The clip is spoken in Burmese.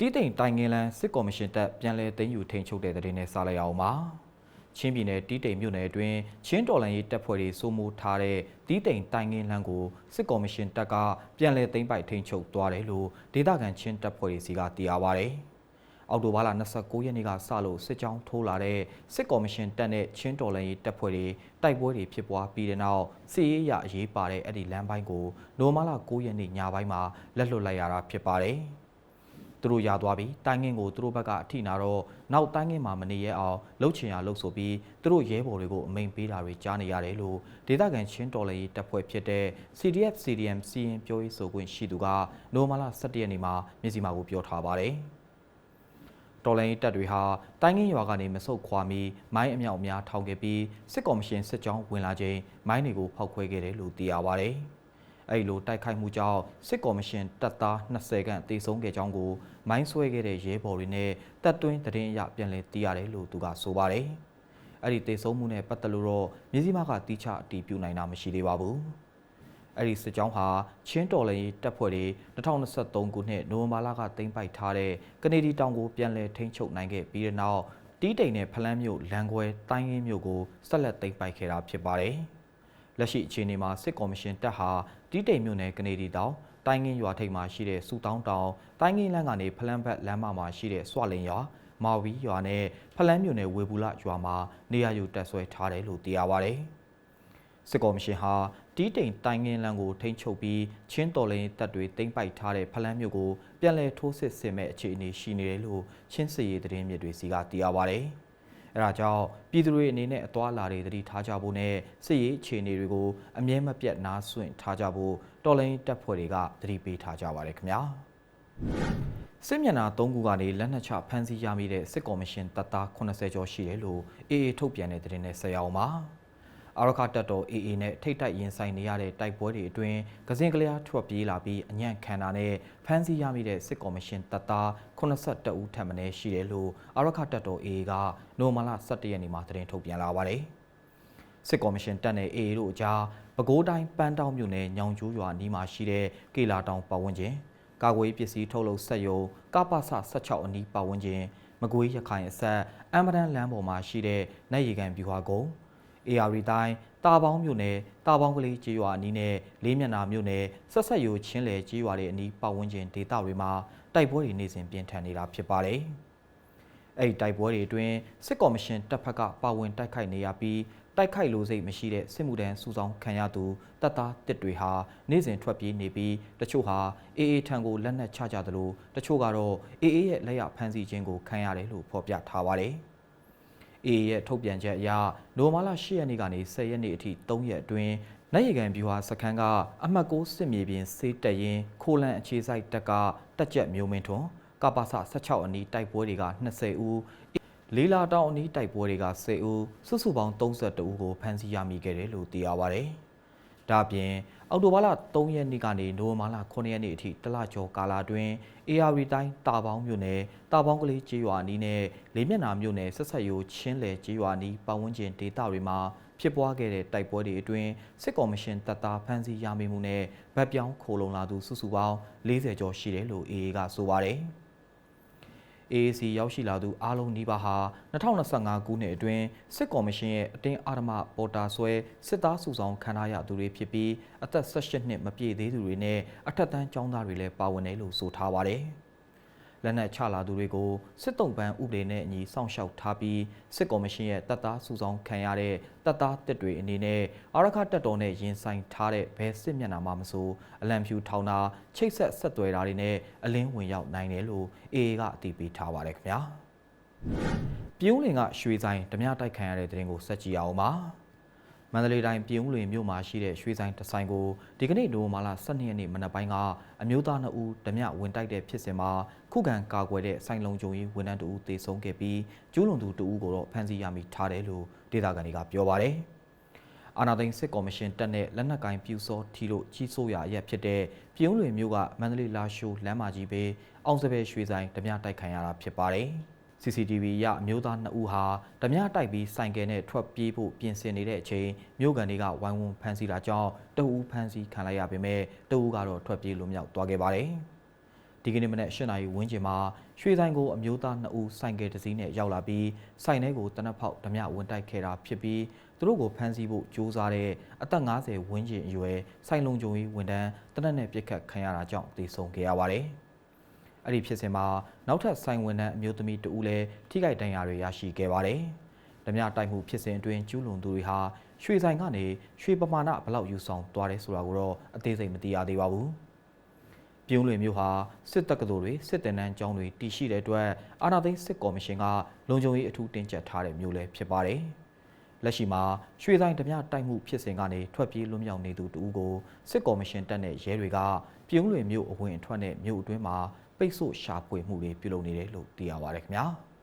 တီးတိမ်တိုင်ငင်းလန်းစစ်ကော်မရှင်တပ်ပြန်လည်သိမ်းယူထိန်းချုပ်တဲ့တဲ့တင်နဲ့စားလိုက်အောင်ပါချင်းပြည်နယ်တီးတိမ်မြို့နယ်အတွင်းချင်းတော်လန်ရေးတပ်ဖွဲ့တွေစိုးမိုးထားတဲ့တီးတိမ်တိုင်ငင်းလန်းကိုစစ်ကော်မရှင်တပ်ကပြန်လည်သိမ်းပိုက်ထိန်းချုပ်သွားတယ်လို့ဒေသခံချင်းတပ်ဖွဲ့တွေစီကသိရပါဗျ။အောက်တိုဘာလ29ရက်နေ့ကစလို့စစ်ကြောင်းထိုးလာတဲ့စစ်ကော်မရှင်တပ်နဲ့ချင်းတော်လန်ရေးတပ်ဖွဲ့တွေတိုက်ပွဲတွေဖြစ်ပွားပြီးတဲ့နောက်စစ်ရေးအရအရေးပါတဲ့အဲ့ဒီလမ်းပိုင်းကိုနိုမလာ9ရက်နေ့ညပိုင်းမှာလက်လွတ်လိုက်ရတာဖြစ်ပါတယ်။ သူတို့ရသွားပြီးတိုင်းငင်းကိုသူတို့ဘက်ကအထိနာတော့နောက်တိုင်းငင်းမှာမနေရအောင်လှုပ်ချင်ရလှုပ်ဆိုပြီးသူတို့ရဲဘော်တွေကိုအမိန်ပေးတာတွေကြားနေရတယ်လို့ဒေသခံချင်းတော်လည်းတပ်ဖွဲ့ဖြစ်တဲ့ CDF CDM စီရင်ပြောရေးဆိုခွင့်ရှိသူကနိုမလာ17ရက်နေ့မှာမျက်စိမှကိုပြောထားပါတယ်တော်လိုင်းတပ်တွေဟာတိုင်းငင်းရွာကနေမဆုတ်ခွာမီမိုင်းအမြောက်အများထောင်ခဲ့ပြီးစစ်ကော်မရှင်စစ်ကြောင်းဝင်လာချိန်မိုင်းတွေကိုဖောက်ခွဲခဲ့တယ်လို့သိရပါဗျ။ အဲ့လိုတိုက်ခိုက်မှုကြောင့်စစ်ကော်မရှင်တပ်သား20ခန့်တေဆုံးခဲ့ကြောင်းကိုမိုင်းဆွဲခဲ့တဲ့ရဲဘော်တွေနဲ့တပ်တွင်းတရင်အရပြန်လည်သိရတယ်လို့သူကဆိုပါတယ်။အဲ့ဒီတေဆုံးမှုနဲ့ပတ်သက်လို့တော့မြစည်းမကတီးချအတီးပြနိုင်တာမရှိသေးပါဘူး။အဲ့ဒီစစ်ကြောင်းဟာချင်းတော်လည်းတပ်ဖွဲ့တွေ2023ခုနှစ်နိုဝင်ဘာလကတင်ပိုက်ထားတဲ့ကနေဒီတောင်ကိုပြန်လည်ထိန်းချုပ်နိုင်ခဲ့ပြီးတဲ့နောက်တီးတိန်နဲ့ဖလန်းမြို့လန်ခွဲတိုင်းရင်းမြို့ကိုဆက်လက်သိမ်းပိုက်ခဲ့တာဖြစ်ပါတယ်။လက်ရှိအခြေအနေမှာစစ်ကော်မရှင်တပ်ဟာ တီးတိမ်မြို့နယ်ကနေဒီတောင်တိုင်းငင်းရွာထိပ်မှာရှိတဲ့စူတောင်းတောင်တိုင်းငင်းလမ်းကနေဖလန်းဘက်လမ်းမမှာရှိတဲ့စွလင်ရွာမာဝီရွာနဲ့ဖလန်းမြို့နယ်ဝေဘူးလရွာမှာနေရာယူတက်ဆွဲထားတယ်လို့သိရပါဗျ။စစ်ကော်မရှင်ဟာတီးတိမ်တိုင်းငင်းလမ်းကိုထိန်းချုပ်ပြီးချင်းတော်လင်းတပ်တွေတင်ပိုက်ထားတဲ့ဖလန်းမြို့ကိုပြန်လည်ထိုးစစ်ဆင်မဲ့အခြေအနေရှိနေတယ်လို့ချင်းစည်ရေးသတင်းမြစ်တွေစီကသိရပါဗျ။ အဲဒါကြောင့်ပြည်သူတွေအနေနဲ့အသွာလာတွေတတိထားကြဖို့နဲ့စစ်ရေးအခြေအနေတွေကိုအမြဲမပြတ်နားဆွင့်ထားကြဖို့တော်လိုင်းတပ်ဖွဲ့တွေကတတိပေးထားကြပါတယ်ခင်ဗျာစစ်မျက်နှာ၃ခုကနေလက်နက်ချဖမ်းဆီးရမိတဲ့စစ်ကော်မရှင်တပ်သား80ကျော်ရှိတယ်လို့ AA ထုတ်ပြန်တဲ့သတင်းနဲ့ဆက်ရအောင်ပါ။ အာရခတပ်တော် AA နဲ့ထိတ်တိုက်ရင်ဆိုင်နေရတဲ့တိုက်ပွဲတွေအတွင်းကစင်ကလျားထွက်ပြေးလာပြီးအညံ့ခံတာနဲ့ဖမ်းဆီးရမိတဲ့စစ်ကော်မရှင်တပ်သား82ဦးထပ်မံရှိတယ်လို့အာရခတပ်တော် AA ကနိုမလာ17ရက်နေ့မှာသတင်းထုတ်ပြန်လာပါတယ်။စစ်ကော်မရှင်တပ်နဲ့ AA တို့အကြားပဲခူးတိုင်းပန်းတောင်မြို့နယ်ညောင်ကျိုးရွာနီးမှာရှိတဲ့ကေလာတောင်ပတ်ဝန်းကျင်ကာကွယ်ပစ္စည်းထုတ်လုပ်ဆက်ယုံကပစ16အနီးပတ်ဝန်းကျင်မကွေးရခိုင်အဆက်အမဒန်လမ်းပေါ်မှာရှိတဲ့နိုင်ရီကန်ဗျူဟာကုန်း AR တိုင်းတာပေါင်းမြို့နယ်တာပေါင်းကလေးကျေးရွာအနီးနဲ့လေးမျက်နှာမြို့နယ်ဆက်ဆက်ယိုချင်းလယ်ကျေးရွာတွေအနီးပတ်ဝန်းကျင်ဒေသတွေမှာတိုက်ပွဲတွေနေစဉ်ပြင်းထန်နေတာဖြစ်ပါတယ်။အဲ့ဒီတိုက်ပွဲတွေအတွင်းစစ်ကော်မရှင်တပ်ဖက်ကပါဝင်တိုက်ခိုက်နေရပြီးတိုက်ခိုက်လို့စိတ်မရှိတဲ့စစ်မှုထမ်းစုဆောင်ခံရသူတပ်သားတစ်တွေဟာနေ့စဉ်ထွက်ပြေးနေပြီးတချို့ဟာအေးအေးထံကိုလက်နက်ချကြသလိုတချို့ကတော့အေးအေးရဲ့လက်ရဖမ်းဆီးခြင်းကိုခံရတယ်လို့ဖော်ပြထားပါတယ်။ AA ရဲ့ထုတ်ပြန်ချက်အရနိုမာလာ10ရက်နေ့ကနေ10ရက်နေ့အထိ3ရက်အတွင်းနိုင်ရကန်ဗျူဟာစခန်းကအမှတ်6စစ်မြေပြင်စေးတက်ရင်ခိုလန်အခြေစိုက်တက်ကတက်ကြက်မျိုးမင်းထွန်းကပါစ16အနီးတိုက်ပွဲတွေက20ဦးလေးလာတောင်အနီးတိုက်ပွဲတွေက10ဦးစုစုပေါင်း32ဦးကိုဖမ်းဆီးရမိခဲ့တယ်လို့သိရပါဗျ။ ဒါ့အပြင်အော်တိုဘာလ3ရက်နေ့ကနေနိုဝင်ဘာလ9ရက်နေ့အထိတလကျော်ကာလအတွင်း AR တိုင်းတာပေါင်းမြို့နယ်တာပေါင်းကလေးကျေးရွာနီးနဲ့လေးမျက်နှာမြို့နယ်ဆက်ဆက်ရိုးချင်းလယ်ကျေးရွာနီးပတ်ဝန်းကျင်ဒေသတွေမှာဖြစ်ပွားခဲ့တဲ့တိုက်ပွဲတွေအတွင်းစစ်ကော်မရှင်တပ်သားဖမ်းဆီးရမိမှုနဲ့ဗတ်ပြောင်းခိုလုံလာသူစုစုပေါင်း40ကျော်ရှိတယ်လို့ AA ကဆိုပါတယ်။ AAC ရောက်ရှိလာသူအားလုံးနီးပါးဟာ2025ခုနှစ်အတွင်းစစ်ကော်မရှင်ရဲ့အတင်းအာဓမပေါ်တာဆွဲစစ်သားစုဆောင်ခံထားရသူတွေဖြစ်ပြီးအသက်18နှစ်မပြည့်သေးသူတွေနဲ့အထက်တန်းကျောင်းသားတွေလည်းပါဝင်တယ်လို့ဆိုထားပါတယ်။ လက်နက်ချလာသူတွေကိုစစ်တုံးပန်းဥပဒေနဲ့အညီစောင့်ရှောက်ထားပြီးစစ်ကော်မရှင်ရဲ့တပ်သားစုဆောင်ခံရတဲ့တပ်သားတစ်တွေအနေနဲ့အာရခတပ်တော်နဲ့ရင်ဆိုင်ထားတဲ့ဘယ်စစ်မျက်နှာမှမဆိုအလံဖြူထောင်တာချိတ်ဆက်ဆက်သွယ်တာတွေနဲ့အလင်းဝင်ရောက်နိုင်တယ်လို့ AA ကအတည်ပြုထားပါတယ်ခင်ဗျာပြုံးလင်ကရွှေဆိုင်ဓမြတိုက်ခံရတဲ့တဲ့ရင်ကိုစက်ကြည့်အောင်ပါမ န္တလေးတိုင်းပြည်ဦးလွင်မြို့မှာရှိတဲ့ရွှေဆိုင်တဆိုင်ကိုဒီကနေ့နိုဝင်ဘာလ12ရက်နေ့မနက်ပိုင်းကအမျိုးသား2ဦးဓမြဝင်တိုက်တဲ့ဖြစ်စဉ်မှာခုခံကာကွယ်တဲ့ဆိုင်လုံကြုံရေးဝန်ထမ်း2ဦးသေဆုံးခဲ့ပြီးကျူးလွန်သူ2ဦးကိုတော့ဖမ်းဆီးရမိထားတယ်လို့ဒေသခံတွေကပြောပါတယ်။အာနာသိန်းစစ်ကော်မရှင်တက်တဲ့လက်နက်ကိုင်ပြူစောထီလို့ကြီးစိုးရရက်ဖြစ်တဲ့ပြည်ဦးလွင်မြို့ကမန္တလေးလာရှိုးလမ်းမကြီးပဲအောင်စပယ်ရွှေဆိုင်ဓမြတိုက်ခံရတာဖြစ်ပါတယ်။ CCTV ရအမျိုးသား2ဦးဟာဓမြတိုက်ပြီးဆိုင်ကယ်နဲ့ထွက်ပြေးဖို့ပြင်ဆင်နေတဲ့အချိန်မြို့ကန်တွေကဝိုင်းဝန်းဖမ်းဆီးတာကြောင့်တအူးဖမ်းဆီးခံလိုက်ရပေမဲ့တအူးကတော့ထွက်ပြေးလွတ်မြောက်သွားခဲ့ပါတယ်။ဒဒီကနေ့မနက်၈နာရီဝန်းကျင်မှာရွှေဆိုင်ကိုအမျိုးသား2ဦးဆိုင်ကယ်တစ်စီးနဲ့ရောက်လာပြီးဆိုင်ထဲကိုတနက်ဖောက်ဓမြဝင်တိုက်ခဲ့တာဖြစ်ပြီးသူတို့ကိုဖမ်းဆီးဖို့ကြိုးစားတဲ့အသက်50ဝန်းကျင်အရွယ်ဆိုင်လုံခြုံရေးဝန်ထမ်းတနက်နဲ့ပြစ်ခတ်ခံရတာကြောင့်သေဆုံးခဲ့ရပါတယ်။ အဲ့ဒီဖြစ်စဉ်မှာနောက်ထပ်ဆိုင်ဝန်ထမ်းအမျိုးသမီးတဦးလည်းထိခိုက်ဒဏ်ရာတွေရရှိခဲ့ပါတယ်။ဓမြတိုက်မှုဖြစ်စဉ်အတွင်းကျူးလွန်သူတွေဟာရွှေဆိုင်ကနေရွှေပမာဏဘယ်လောက်ယူဆောင်သွားတယ်ဆိုတာကိုတော့အသေးစိတ်မသိရသေးပါဘူး။ပြုံးလွင်မျိုးဟာစစ်တပ်ကတော်တွေစစ်တပ်နန်းကျောင်းတွေတည်ရှိတဲ့အတွက်အာဏာသိမ်းစစ်ကော်မရှင်ကလုံခြုံရေးအထူးတင်းကျပ်ထားတဲ့မျိုးလည်းဖြစ်ပါတယ်။လက်ရှိမှာရွှေဆိုင်ဓမြတိုက်မှုဖြစ်စဉ်ကနေထွက်ပြေးလွတ်မြောက်နေသူတူကိုစစ်ကော်မရှင်တပ်နဲ့ရဲတွေကပြုံးလွင်မျိုးအဝင်အထွက်နဲ့မြို့အတွင်းမှာ ပိတ်ဆို့ရှာဖွေမှုတွေပြုလုပ်နေတယ်လို့သိရပါတယ်ခင်ဗျာ။